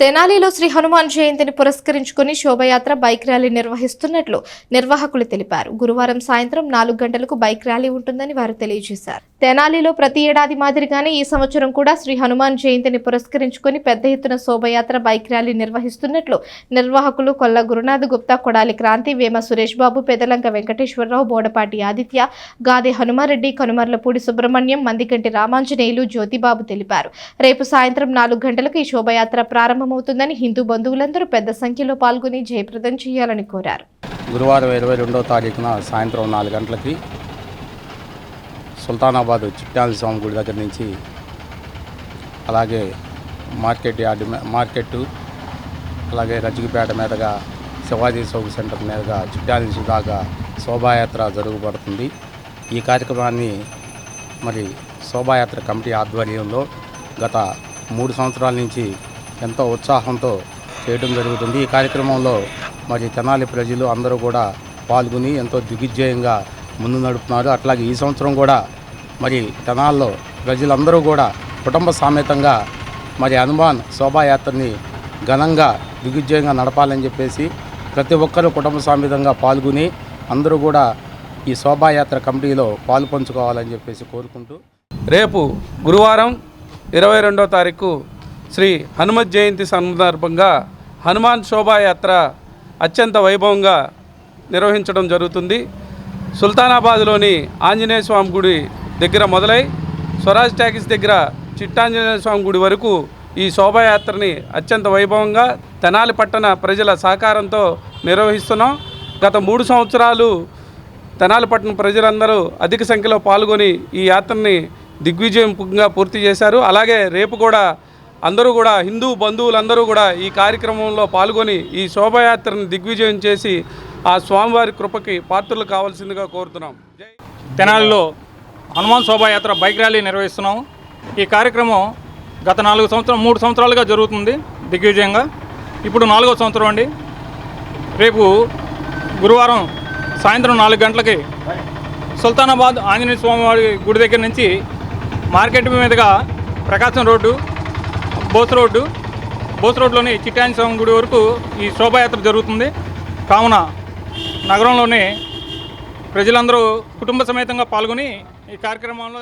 తెనాలిలో శ్రీ హనుమాన్ జయంతిని పురస్కరించుకుని శోభయాత్ర బైక్ ర్యాలీ నిర్వహిస్తున్నట్లు నిర్వాహకులు తెలిపారు. గురువారం సాయంత్రం నాలుగు గంటలకు బైక్ ర్యాలీ ఉంటుందని వారు తెలియజేశారు. తెనాలిలో ప్రతి ఏడాది మాదిరిగానే ఈ సంవత్సరం కూడా శ్రీ హనుమాన్ జయంతిని పురస్కరించుకుని పెద్ద ఎత్తున శోభయాత్ర బైక్ ర్యాలీ నిర్వహిస్తున్నట్లు నిర్వాహకులు కొల్ల గురునాథ్ గుప్తా కొడాలి క్రాంతి వేమ సురేష్ బాబు పెదలంక వెంకటేశ్వరరావు బోడపాటి ఆదిత్య గాదే హనుమారెడ్డి కనుమర్లపూడి సుబ్రహ్మణ్యం మందికంటి రామాంజనేయులు జ్యోతిబాబు తెలిపారు. రేపు సాయంత్రం నాలుగు గంటలకు ఈ శోభయాత్ర ప్రారంభమవుతుందని హిందూ బంధువులందరూ పెద్ద సంఖ్యలో పాల్గొని జయప్రదం చేయాలని కోరారు. గురువారం ఇరవై రెండవ తారీఖున సాయంత్రం నాలుగు గంటలకి సుల్తానాబాద్ చిట్టాల స్వామి గుడి దగ్గర నుంచి అలాగే మార్కెట్ యార్డ్ మార్కెట్ అలాగే రజ్జిగిపేట మీదుగా శివాజీ సోపు సెంటర్ మీదుగా చిట్టాల దాకా శోభాయాత్ర జరుగుబడుతుంది ఈ కార్యక్రమాన్ని మరి శోభాయాత్ర కమిటీ ఆధ్వర్యంలో గత మూడు సంవత్సరాల నుంచి ఎంతో ఉత్సాహంతో చేయడం జరుగుతుంది. ఈ కార్యక్రమంలో మరి తెనాలి ప్రజలు అందరూ కూడా పాల్గొని ఎంతో దిగ్విజయంగా ముందు నడుపుతున్నారు. అట్లాగే ఈ సంవత్సరం కూడా మరి తెనాల్లో ప్రజలందరూ కూడా కుటుంబ సామేతంగా మరి హనుమాన్ శోభాయాత్రని ఘనంగా దిగ్విజయంగా నడపాలని చెప్పేసి ప్రతి ఒక్కరూ కుటుంబ సామేతంగా పాల్గొని అందరూ కూడా ఈ శోభాయాత్ర కమిటీలో పాలు పంచుకోవాలని చెప్పేసి కోరుకుంటూ రేపు గురువారం ఇరవై రెండో తారీఖు శ్రీ హనుమత్ జయంతి సందర్భంగా హనుమాన్ శోభాయాత్ర అత్యంత వైభవంగా నిర్వహించడం జరుగుతుంది. సుల్తానాబాద్లోని ఆంజనేయ స్వామి గుడి దగ్గర మొదలై స్వరాజ్ ట్యాకిస్ దగ్గర చిట్టాంజనేయ స్వామి గుడి వరకు ఈ శోభాయాత్రని అత్యంత వైభవంగా తెనాలి పట్టణ ప్రజల సహకారంతో నిర్వహిస్తున్నాం. గత మూడు సంవత్సరాలు తెనాలిపట్నం ప్రజలందరూ అధిక సంఖ్యలో పాల్గొని ఈ యాత్రని దిగ్విజయంగా పూర్తి చేశారు. అలాగే రేపు కూడా అందరూ కూడా హిందూ బంధువులందరూ కూడా ఈ కార్యక్రమంలో పాల్గొని ఈ శోభాయాత్రను దిగ్విజయం చేసి ఆ స్వామివారి కృపకి పాత్రలు కావాల్సిందిగా కోరుతున్నాం. తెనాలిలో హనుమాన్ శోభాయాత్ర బైక్ ర్యాలీ నిర్వహిస్తున్నాం ఈ కార్యక్రమం గత నాలుగు సంవత్సరం మూడు సంవత్సరాలుగా జరుగుతుంది దిగ్విజయంగా. ఇప్పుడు నాలుగో సంవత్సరం అండి. రేపు గురువారం సాయంత్రం నాలుగు గంటలకి సుల్తానాబాద్ ఆంజనేయ స్వామివారి గుడి దగ్గర నుంచి మార్కెట్ మీదుగా ప్రకాశం రోడ్డు బోస్ రోడ్డు బోస్ రోడ్లోని చిట్టాని స్వామి గుడి వరకు ఈ శోభాయాత్ర జరుగుతుంది. కావున నగరంలోని ప్రజలందరూ కుటుంబ సమేతంగా పాల్గొని ఈ కార్యక్రమంలో